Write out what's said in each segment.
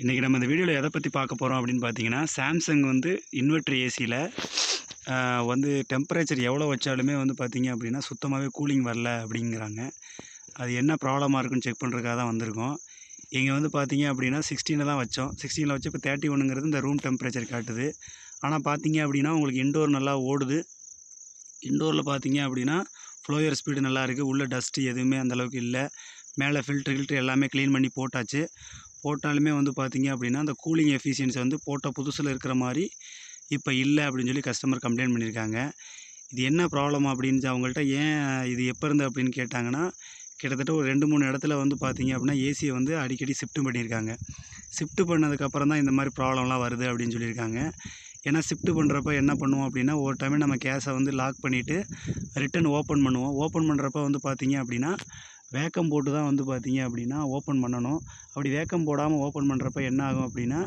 இன்றைக்கி நம்ம இந்த வீடியோவில் எதை பற்றி பார்க்க போகிறோம் அப்படின்னு பார்த்தீங்கன்னா சாம்சங் வந்து இன்வெர்ட்ரு ஏசியில் வந்து டெம்பரேச்சர் எவ்வளோ வச்சாலுமே வந்து பார்த்திங்க அப்படின்னா சுத்தமாகவே கூலிங் வரல அப்படிங்கிறாங்க. அது என்ன ப்ராப்ளமாக இருக்குன்னு செக் பண்ணுறதுக்காக தான் வந்திருக்கோம். இங்கே வந்து பார்த்தீங்க அப்படின்னா சிக்ஸ்டீனில் தான் வச்சோம். சிக்ஸ்டீனில் வச்சு இப்போ தேர்ட்டி ஒன்றுங்கிறது இந்த ரூம் டெம்பரேச்சர் காட்டுது. ஆனால் பார்த்தீங்க அப்படின்னா உங்களுக்கு இன்டோர் நல்லா ஓடுது. இன்டோரில் பார்த்தீங்க அப்படின்னா ஃப்ளோயர் ஸ்பீடு நல்லா இருக்குது டஸ்ட்டு எதுவுமே அந்தளவுக்கு இல்லை. மேலே ஃபில்ட்ரு கில்ட்ரு எல்லாமே க்ளீன் பண்ணி போட்டாச்சு. போட்டாலுமே வந்து பார்த்தீங்க அப்படின்னா அந்த கூலிங் எஃபிஷியன்சி வந்து போட்ட புதுசில் இருக்கிற மாதிரி இப்போ இல்லை அப்படின்னு சொல்லி கஸ்டமர் கம்ப்ளைண்ட் பண்ணியிருக்காங்க. இது என்ன ப்ராப்ளம் அப்படின்னு அவங்கள்ட்ட ஏன் இது எப்போ இருந்து அப்படின்னு கேட்டாங்கன்னா கிட்டத்தட்ட ஒரு ரெண்டு மூணு இடத்துல வந்து பார்த்திங்க அப்படின்னா ஏசியை வந்து அடிக்கடி ஷிஃப்ட்டு பண்ணியிருக்காங்க. ஷிஃப்ட்டு பண்ணதுக்கப்புறம் தான் இந்த மாதிரி ப்ராப்ளம்லாம் வருது அப்படின்னு சொல்லியிருக்காங்க. ஏன்னா ஷிஃப்ட்டு பண்ணுறப்ப என்ன பண்ணுவோம் அப்படின்னா ஒரு டைமே நம்ம கேஸை வந்து லாக் பண்ணிவிட்டு ரிட்டன் ஓப்பன் பண்ணுவோம். ஓப்பன் பண்ணுறப்ப வந்து பார்த்திங்க அப்படின்னா வேக்கம் போட்டு தான் வந்து பார்த்தீங்க அப்படின்னா ஓப்பன் பண்ணணும். அப்படி வேக்கம் போடாமல் ஓப்பன் பண்ணுறப்ப என்ன ஆகும் அப்படின்னா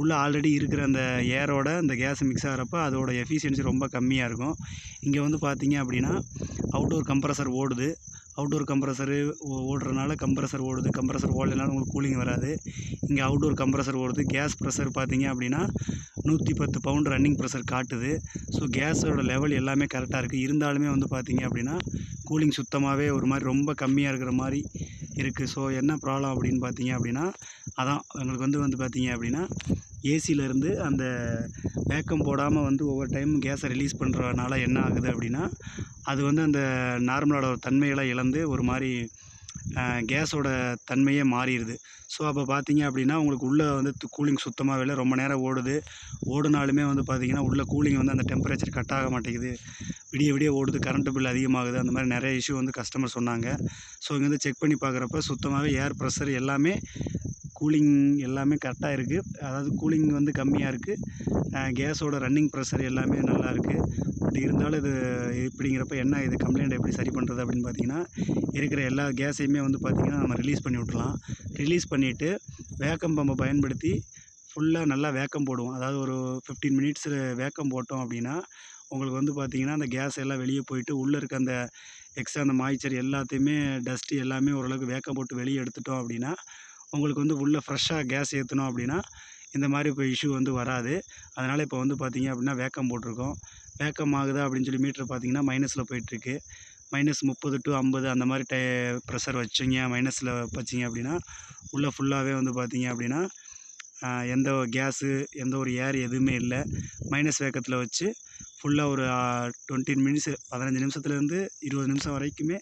உள்ளே ஆல்ரெடி இருக்கிற அந்த ஏரோட அந்த கேஸ் மிக்ஸ் ஆகிறப்ப அதோட எஃபிஷியன்சி ரொம்ப கம்மியாக இருக்கும். இங்கே வந்து பார்த்தீங்க அப்படின்னா அவுட்டோர் கம்ப்ரஸர் ஓடுது. அவுட்டோர் கம்ப்ரஸரு ஓடுறதுனால கம்ப்ரஸர் ஓடுது. கம்ப்ரஸர் ஓடலைனாலும் உங்களுக்கு கூலிங் வராது. இங்கே அவுட்டோர் கம்ப்ரஸர் ஓடுது. கேஸ் ப்ரெஷர் பார்த்தீங்க அப்படின்னா நூற்றி பத்து பவுண்ட் ரன்னிங் ப்ரெஷர் காட்டுது ஸோ கேஸோட லெவல் எல்லாமே கரெக்டாக இருக்குது இருந்தாலுமே வந்து பார்த்தீங்க அப்படின்னா கூலிங் சுத்தமாகவே ஒரு மாதிரி ரொம்ப கம்மியாக இருக்கிற மாதிரி இருக்குது ஸோ என்ன ப்ராப்ளம் அப்படின்னு பார்த்தீங்க அப்படின்னா அதான் எங்களுக்கு வந்து வந்து பார்த்தீங்க அப்படின்னா ஏசியிலேருந்து அந்த வேக்கம் போடாமல் வந்து ஒவ்வொரு டைம் கேஸை ரிலீஸ் பண்ணுறதுனால என்ன ஆகுது அப்படின்னா அது வந்து அந்த நார்மலோட ஒரு தன்மையெல்லாம் இழந்து ஒரு மாதிரி கேஸோட தன்மையே மாறிடுது. ஸோ அப்போ பார்த்தீங்க அப்படின்னா உங்களுக்கு உள்ளே வந்து கூலிங் சுத்தமாகவே இல்லை ரொம்ப நேரம் ஓடுது. ஓடுனாலுமே வந்து பார்த்திங்கன்னா உள்ளே கூலிங் வந்து அந்த டெம்பரேச்சர் கட் ஆக மாட்டேங்குது. விடிய விடிய ஓடுது கரண்ட் பில் அதிகமாகுது அந்த மாதிரி நிறைய இஷ்யூ வந்து கஸ்டமர் சொன்னாங்க. ஸோ இங்கே வந்து செக் பண்ணி பார்க்குறப்ப சுத்தமாகவே ஏர் ப்ரெஷர் எல்லாமே கூலிங் எல்லாமே கரெக்டாக இருக்குது அதாவது கூலிங் வந்து கம்மியாக இருக்குது கேஸோட ரன்னிங் ப்ரெஷர் எல்லாமே நல்லா இருக்குது பட் இருந்தாலும் இது இப்படிங்கிறப்ப என்ன இது கம்ப்ளைண்ட் எப்படி சரி பண்ணுறது அப்படின்னு பார்த்தீங்கன்னா இருக்கிற எல்லா கேஸையுமே வந்து பார்த்திங்கன்னா நம்ம ரிலீஸ் பண்ணி விட்றலாம் ரிலீஸ் பண்ணிவிட்டு வேக்கம் பம்பை பயன்படுத்தி ஃபுல்லாக நல்லா வேக்கம் போடுவோம். அதாவது ஒரு ஃபிஃப்டீன் மினிட்ஸில் வேக்கம் போட்டோம் அப்படின்னா உங்களுக்கு வந்து பார்த்திங்கன்னா அந்த கேஸ் எல்லாம் வெளியே போயிட்டு உள்ளே இருக்க அந்த எக்ஸ்ட்ரா அந்த மாய்ச்சர் எல்லாத்தையுமே டஸ்ட்டு எல்லாமே ஓரளவுக்கு வேக்கம் போட்டு வெளியே எடுத்துட்டோம் அப்படின்னா உங்களுக்கு வந்து உள்ளே ஃப்ரெஷ்ஷாக கேஸ் ஏற்றணும் அப்படின்னா இந்த மாதிரி இப்போ இஷ்யூ வந்து வராது. அதனால் இப்போ வந்து பார்த்திங்க அப்படின்னா வேக்கம் போட்டிருக்கோம். வேக்கம் ஆகுதா அப்படின்னு சொல்லி மீட்ரு பார்த்தீங்கன்னா மைனஸில் போயிட்டுருக்கு. மைனஸ் முப்பது டு ஐம்பது அந்த மாதிரி டை ப்ரெஷர் வச்சிங்க மைனஸில் வச்சிங்க அப்படின்னா உள்ளே ஃபுல்லாகவே வந்து பார்த்தீங்க அப்படின்னா எந்த கேஸு எந்த ஒரு ஏர் எதுவுமே இல்லை. மைனஸ் வேக்கத்தில் வச்சு ஃபுல்லாக ஒரு டுவெண்ட்டி மினிட்ஸு பதினஞ்சு நிமிஷத்துலேருந்து இருபது நிமிஷம் வரைக்குமே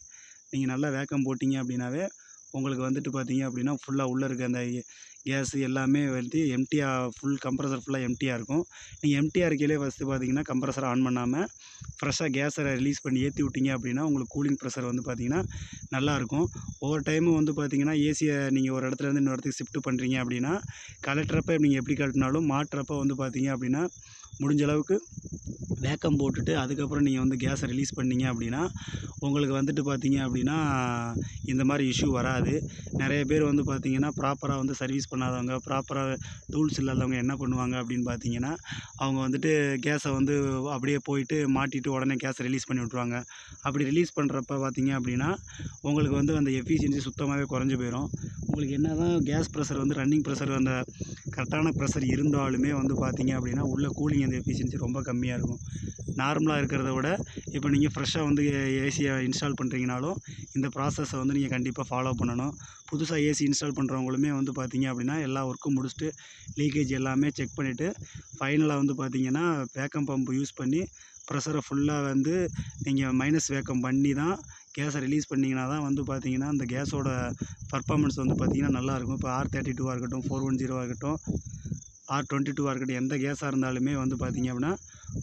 நீங்கள் நல்லா வேக்கம் போட்டிங்க அப்படின்னாவே உங்களுக்கு வந்துட்டு பார்த்தீங்க அப்படின்னா ஃபுல்லாக உள்ளே இருக்க அந்த கேஸு எல்லாமே வந்து எம்டியாக ஃபுல் கம்ப்ரஸர் ஃபுல்லாக எம்டியாக இருக்கும். நீங்கள் எம்டியாக இருக்கையிலே ஃபஸ்ட்டு பார்த்தீங்கன்னா கம்ப்ரஸர் ஆன் பண்ணாமல் ஃப்ரெஷ்ஷாக கேஸை ரிலீஸ் பண்ணி ஏற்றி விட்டிங்க அப்படின்னா உங்களுக்கு கூலிங் ப்ரெஷர் வந்து பார்த்தீங்கன்னா நல்லாயிருக்கும் ஒவ்வொரு டைமும் வந்து பார்த்தீங்கன்னா ஏசியை நீங்கள் ஒரு இடத்துலேருந்து இன்னொரு இடத்துக்கு ஷிஃப்ட் பண்ணுறீங்க அப்படின்னா கலட்டுறப்ப நீங்கள் எப்படி கழட்டினாலும் மாட்டுறப்ப வந்து பார்த்தீங்க அப்படின்னா முடிஞ்ச அளவுக்கு வேக்கம் போட்டுட்டு அதுக்கப்புறம் நீங்கள் வந்து கேஸை ரிலீஸ் பண்ணீங்க அப்படின்னா உங்களுக்கு வந்துட்டு பார்த்தீங்க அப்படின்னா இந்த மாதிரி இஷ்யூ வராது. நிறைய பேர் வந்து பார்த்தீங்கன்னா ப்ராப்பராக வந்து சர்வீஸ் பண்ணாதவங்க ப்ராப்பராக டூல்ஸ் இல்லாதவங்க என்ன பண்ணுவாங்க அப்படின்னு பார்த்தீங்கன்னா அவங்க வந்துட்டு கேஸை வந்து அப்படியே போயிட்டு மாட்டிட்டு உடனே கேஸை ரிலீஸ் பண்ணி விட்ருவாங்க அப்படி ரிலீஸ் பண்ணுறப்ப பார்த்தீங்க அப்படின்னா உங்களுக்கு வந்து அந்த எஃபிஷியன்சி சுத்தமாகவே குறைஞ்சி போயிடும் உங்களுக்கு என்ன தான் கேஸ் ப்ரெஷர் வந்து ரன்னிங் ப்ரெஷர் அந்த கரெக்டான ப்ரெஷர் இருந்தாலுமே வந்து பார்த்தீங்க அப்படின்னா உள்ள கூலிங் அந்த எஃபிஷியன்சி ரொம்ப கம்மியாக இருக்கும். நார்மலாக இருக்கிறத விட இப்போ நீங்கள் ஃப்ரெஷ்ஷாக வந்து ஏசியை இன்ஸ்டால் பண்ணுறீங்கனாலும் இந்த ப்ராசஸை வந்து நீங்கள் கண்டிப்பாக ஃபாலோ பண்ணணும். புதுசாக ஏசி இன்ஸ்டால் பண்ணுறவங்களுமே வந்து பார்த்திங்க அப்படின்னா எல்லா ஒர்க்கும் முடிச்சுட்டு லீக்கேஜ் எல்லாமே செக் பண்ணிவிட்டு ஃபைனலாக வந்து பார்த்தீங்கன்னா வேக்கம் பம்ப் யூஸ் பண்ணி ப்ரெஷரை ஃபுல்லாக வந்து நீங்கள் மைனஸ் வேக்கம் பண்ணி தான் கேஸை ரிலீஸ் பண்ணிங்கன்னா தான் வந்து பார்த்திங்கன்னா அந்த கேஸோட பர்ஃபார்மன்ஸ் வந்து பார்த்தீங்கன்னா நல்லாயிருக்கும் இப்போ ஆர் தேர்ட்டி டூவாக இருக்கட்டும் ஃபோர் ஒன் ஜீரோவாக இருக்கட்டும் ஆர் டுவெண்ட்டி டூவாக இருக்கட்டும் எந்த கேஸாக இருந்தாலுமே வந்து பார்த்திங்க அப்படின்னா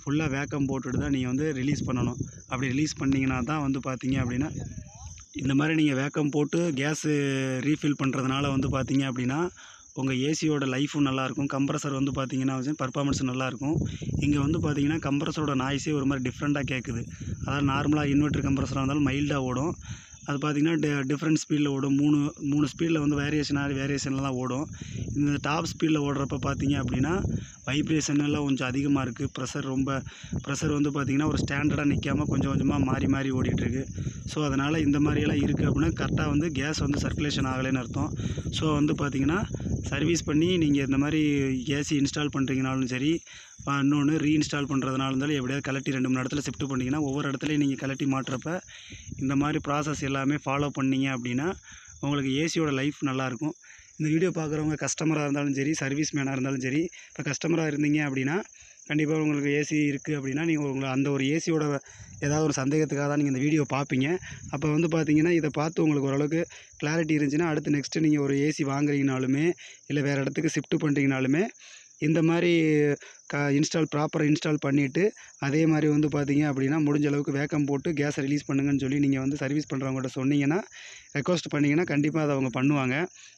ஃபுல்லாக வேக்கம் போட்டுட்டு தான் நீங்கள் வந்து ரிலீஸ் பண்ணணும். அப்படி ரிலீஸ் பண்ணிங்கன்னா தான் வந்து பார்த்தீங்க அப்படின்னா இந்த மாதிரி நீங்கள் வேக்கம் போட்டு கேஸு ரீஃபில் பண்ணுறதுனால வந்து பார்த்தீங்க அப்படின்னா உங்கள் ஏசியோட லைஃபும் நல்லாயிருக்கும். கம்ப்ரஸர் வந்து பார்த்திங்கன்னா பர்ஃபார்மன்ஸ் நல்லாயிருக்கும். இங்கே வந்து பார்த்தீங்கன்னா கம்ப்ரஸரோட நாய்ஸே ஒரு மாதிரி டிஃப்ரெண்ட்டாக கேட்குது அதாவது நார்மலாக இன்வெர்ட்ரு கம்ப்ரஸராக இருந்தாலும் மைல்டாக ஓடும். அது பார்த்திங்கன்னா டி டிஃப்ரெண்ட் ஸ்பீடில் ஓடும். மூணு மூணு ஸ்பீடில் வந்து வேரியேஷனாக வேரியேஷனில் தான் ஓடும். இந்த டாப் ஸ்பீடில் ஓடுறப்ப பார்த்தீங்க அப்படின்னா வைப்ரேஷன் எல்லாம் கொஞ்சம் அதிகமாக இருக்குது ப்ரெஷர் ரொம்ப ப்ரெஷர் வந்து பார்த்திங்கன்னா ஒரு ஸ்டாண்டர்டாக நிற்காம கொஞ்சம் கொஞ்சமாக மாறி மாறி ஓடிட்டுருக்கு ஸோ அதனால் இந்த மாதிரியெல்லாம் இருக்குது அப்படின்னா கரெக்டாக வந்து கேஸ் வந்து சர்க்குலேஷன் ஆகலைன்னு அர்த்தம். ஸோ வந்து பார்த்திங்கன்னா சர்வீஸ் பண்ணி நீங்கள் இந்த மாதிரி ஏசி இன்ஸ்டால் பண்ணுறீங்கனாலும் சரி இன்னொன்று ரீஇன்ஸ்டால் பண்ணுறதுனால இருந்தாலும் எப்படியாவது கழட்டி ரெண்டு மூணு இடத்துல ஷிஃப்ட் பண்ணிங்கன்னா ஒவ்வொரு இடத்துலையும் நீங்கள் கலட்டி மாட்டுறப்ப இந்த மாதிரி ப்ராசஸ் எல்லாமே ஃபாலோ பண்ணீங்க அப்படின்னா உங்களுக்கு ஏசியோட லைஃப் நல்லாயிருக்கும். இந்த வீடியோ பார்க்குறவங்க கஸ்டமராக இருந்தாலும் சரி சர்வீஸ் மேனாக இருந்தாலும் சரி இப்போ கஸ்டமராக இருந்தீங்க அப்படின்னா கண்டிப்பாக உங்களுக்கு ஏசி இருக்குது அப்படின்னா நீங்கள் உங்களை அந்த ஒரு ஏசியோட ஏதாவது ஒரு சந்தேகத்துக்காக தான் நீங்கள் இந்த வீடியோ பார்ப்பீங்க அப்போ வந்து பார்த்தீங்கன்னா இதை பார்த்து உங்களுக்கு ஓரளவுக்கு கிளாரிட்டி இருந்துச்சுன்னா அடுத்து நெக்ஸ்ட்டு நீங்கள் ஒரு ஏசி வாங்குறீங்கனாலுமே இல்லை வேறு இடத்துக்கு ஷிஃப்ட் பண்ணுறீங்கனாலுமே இந்த மாதிரி க இன்ஸ்டால் ப்ராப்பராக இன்ஸ்டால் பண்ணிவிட்டு அதே மாதிரி வந்து பார்த்தீங்க அப்படின்னா முடிஞ்ச அளவுக்கு வேக்கம் போட்டு கேஸை ரிலீஸ் பண்ணுங்கன்னு சொல்லி நீங்கள் வந்து சர்வீஸ் பண்ணுறவங்கள்ட்ட சொன்னீங்கன்னா ரெக்வஸ்ட் பண்ணிங்கன்னா கண்டிப்பாக அதை அவங்க பண்ணுவாங்க.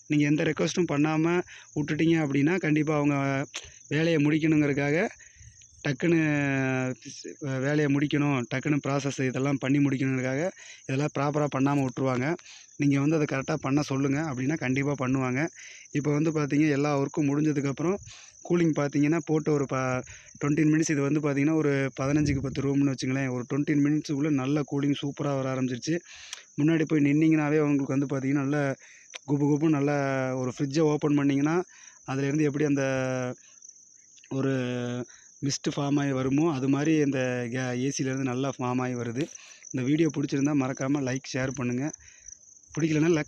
நீங்கள் எந்த ரெக்வஸ்ட்டும் பண்ணாமல் விட்டுட்டீங்க அப்படின்னா கண்டிப்பாக அவங்க வேலையை முடிக்கணுங்கிறதுக்காக டக்குன்னு வேலையை முடிக்கணும் டக்குன்னு ப்ராசஸ் இதெல்லாம் பண்ணி முடிக்கணுங்கிறதுக்காக இதெல்லாம் ப்ராப்பராக பண்ணாமல் விட்ருவாங்க நீங்கள் வந்து அதை கரெக்டாக பண்ண சொல்லுங்கள் அப்படின்னா கண்டிப்பாக பண்ணுவாங்க. இப்போ வந்து பார்த்தீங்க எல்லா ஒர்க்கும் முடிஞ்சதுக்கப்புறம் கூலிங் பார்த்தீங்கன்னா போட்டு ஒரு ப டுவெண்ட்டின் மினிட்ஸ் இது வந்து பார்த்தீங்கன்னா ஒரு பதினஞ்சுக்கு பத்து ரூம்னு வச்சுங்களேன். ஒரு டுவெண்ட்டின் மினிட்ஸுக்குள்ளே நல்ல கூலிங் சூப்பராக வர ஆரம்பிச்சிருச்சு. முன்னாடி போய் நின்னிங்கனாவே உங்களுக்கு வந்து பார்த்திங்கன்னா நல்ல குபு குபு நல்ல ஒரு ஃப்ரிட்ஜை ஓப்பன் பண்ணிங்கன்னா அதுலேருந்து எப்படி அந்த ஒரு மிஸ்ட்டு ஃபார்ம் ஆகி வருமோ? அது மாதிரி இந்த கே ஏசிலேருந்து நல்லா ஃபார்ம் ஆகி வருது. இந்த வீடியோ பிடிச்சிருந்தா மறக்காமல் லைக் ஷேர் பண்ணுங்கள் பிடிக்கலன்னா இல்லை